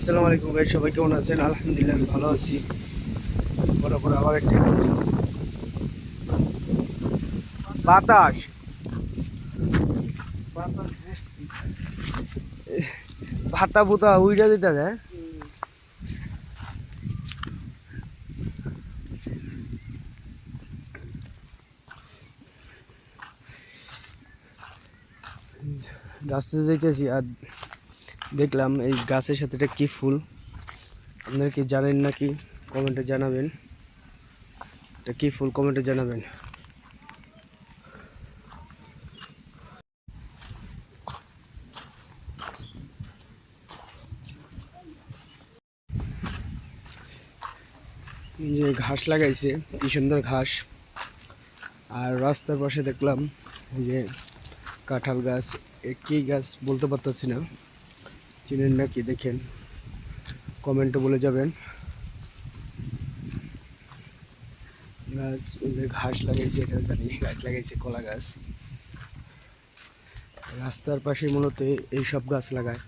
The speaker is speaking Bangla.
আসসালামু আলাইকুম ভাই, সবাই কেমন আছেন? আলহামদুলিল্লাহ আমি ভালো আছি। বরাবর আবার একটা বাতাস। ভাতা বুতা উইটা দিতে যায় রাস্তাতে যাইতেছি আর দেখলাম এই গাছের সাথে এটা কি ফুল? আপনারা কি জানেন নাকি? কমেন্টে জানাবেন। এটা কি ফুল? কমেন্টে জানাবেন। যে ঘাস লাগাইছে, কি সুন্দর ঘাস। আর রাস্তার পাশে দেখলাম যে কাঁঠাল গাছ কি গাছ বলতে পারতেছি না। চিনেন না কি দেখেন। কমেন্টে বলে যাবেন। গাছ ঘাস লাগাইছে, এটা জানি গাছ লাগাইছে, কলা গাছ। রাস্তার পাশে মূলত এইসব গাছ লাগায়।